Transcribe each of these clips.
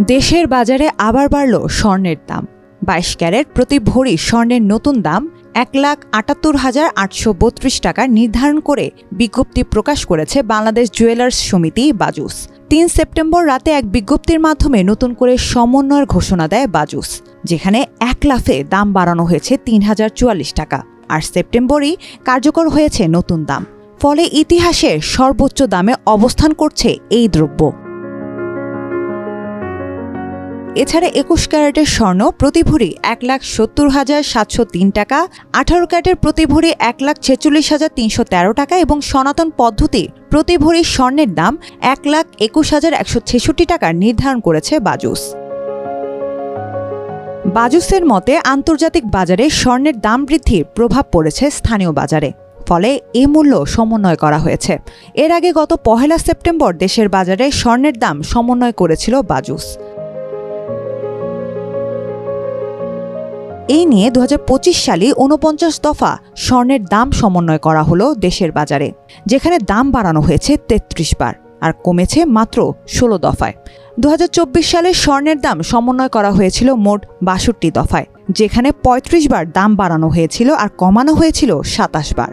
দেশের বাজারে আবার বাড়ল স্বর্ণের দাম। বাইশ ক্যারেট প্রতি ভরি স্বর্ণের নতুন দাম এক লাখ আটাত্তর হাজার আটশো বত্রিশ টাকা নির্ধারণ করে বিজ্ঞপ্তি প্রকাশ করেছে বাংলাদেশ জুয়েলার্স সমিতি বাজুস। তিন সেপ্টেম্বর রাতে এক বিজ্ঞপ্তির মাধ্যমে নতুন করে সমন্বয়ের ঘোষণা দেয় বাজুস, যেখানে এক লাফে দাম বাড়ানো হয়েছে তিন হাজার চুয়াল্লিশ টাকা আর সেপ্টেম্বরই কার্যকর হয়েছে নতুন দাম। ফলে ইতিহাসে সর্বোচ্চ দামে অবস্থান করছে এই দ্রব্য। এছাড়া একুশ ক্যারেটের স্বর্ণ প্রতি ভরি এক লাখ সত্তর হাজার সাতশো তিন টাকা, আঠারো ক্যারেটের প্রতি ভরি এক লাখ ছেচল্লিশ হাজার তিনশো তেরো টাকা এবং সনাতন পদ্ধতি প্রতি ভরি স্বর্ণের দাম এক লাখ একুশ হাজার একশো ছেষট্টি টাকা নির্ধারণ করেছে বাজুস। বাজুসের মতে, আন্তর্জাতিক বাজারে স্বর্ণের দাম বৃদ্ধির প্রভাব পড়েছে স্থানীয় বাজারে, ফলে এ মূল্য সমন্বয় করা হয়েছে। এর আগে গত পহেলা সেপ্টেম্বর দেশের বাজারে স্বর্ণের দাম সমন্বয় করেছিল বাজুস। এই নিয়ে দু হাজার পঁচিশ সালে উনপঞ্চাশ দফা স্বর্ণের দাম সমন্বয় করা হলো দেশের বাজারে, যেখানে দাম বাড়ানো হয়েছে তেত্রিশ বার আর কমেছে মাত্র ষোলো দফায়। দু হাজার চব্বিশ সালে স্বর্ণের দাম সমন্বয় করা হয়েছিল মোট বাষট্টি দফায়, যেখানে ৩৫ বার দাম বাড়ানো হয়েছিল আর কমানো হয়েছিল সাতাশ বার।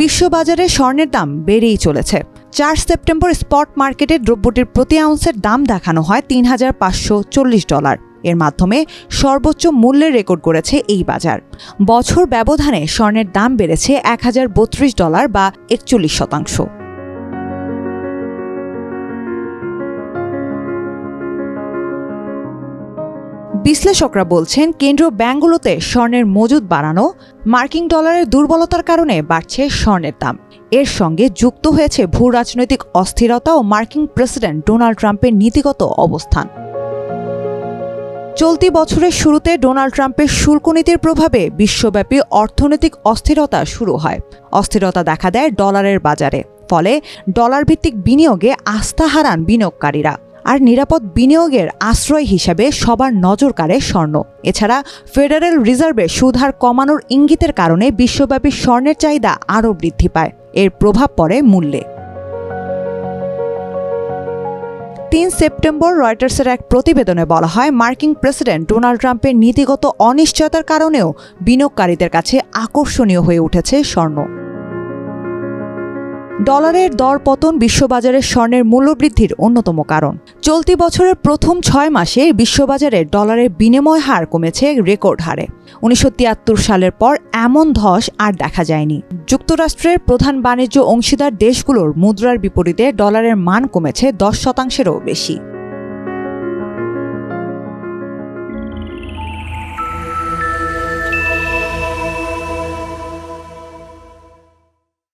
বিশ্ববাজারে স্বর্ণের দাম বেড়েই চলেছে। চার সেপ্টেম্বর স্পট মার্কেটে দ্রব্যটির প্রতি আউন্সের দাম দেখানো হয় তিন হাজার পাঁচশো চল্লিশ ডলার। এর মাধ্যমে সর্বোচ্চ মূল্যের রেকর্ড করেছে এই বাজার। বছর ব্যবধানে স্বর্ণের দাম বেড়েছে এক হাজার বত্রিশ ডলার বা একচল্লিশ শতাংশ। বিশ্লেষকরা বলছেন কেন্দ্রীয় ব্যাংকগুলোতে স্বর্ণের মজুদ বাড়ানো, মার্কিন ডলারের দুর্বলতার কারণে বাড়ছে স্বর্ণের দাম। এর সঙ্গে যুক্ত হয়েছে ভূ রাজনৈতিক অস্থিরতা ও মার্কিন প্রেসিডেন্ট ডোনাল্ড ট্রাম্পের নীতিগত অবস্থান। চলতি বছরের শুরুতে ডোনাল্ড ট্রাম্পের শুল্ক নীতির প্রভাবে বিশ্বব্যাপী অর্থনৈতিক অস্থিরতা শুরু হয়। অস্থিরতা দেখা দেয় ডলারের বাজারে, ফলে ডলার ভিত্তিক বিনিয়োগে আস্থা হারান বিনিয়োগকারীরা। আর নিরাপদ বিনিয়োগের আশ্রয় হিসাবে সবার নজর কাড়ে স্বর্ণ। এছাড়া ফেডারেল রিজার্ভের সুদহার কমানোর ইঙ্গিতের কারণে বিশ্বব্যাপী স্বর্ণের চাহিদা আরও বৃদ্ধি পায়। এর প্রভাব পড়ে মূল্যে। তিন সেপ্টেম্বর রয়টার্সের এক প্রতিবেদনে বলা হয়, মার্কিন প্রেসিডেন্ট ডোনাল্ড ট্রাম্পের নীতিগত অনিশ্চয়তার কারণেও বিনিয়োগকারীদের কাছে আকর্ষণীয় হয়ে উঠেছে স্বর্ণ। ডলারের দর পতন বিশ্ববাজারে স্বর্ণের মূল্যবৃদ্ধির অন্যতম কারণ। চলতি বছরের প্রথম ছয় মাসে বিশ্ববাজারে ডলারের বিনিময় হার কমেছে রেকর্ড হারে। উনিশশো তিয়াত্তর সালের পর এমন ধস আর দেখা যায়নি। যুক্তরাষ্ট্রের প্রধান বাণিজ্য অংশীদার দেশগুলোর মুদ্রার বিপরীতে ডলারের মান কমেছে দশ শতাংশেরও বেশি।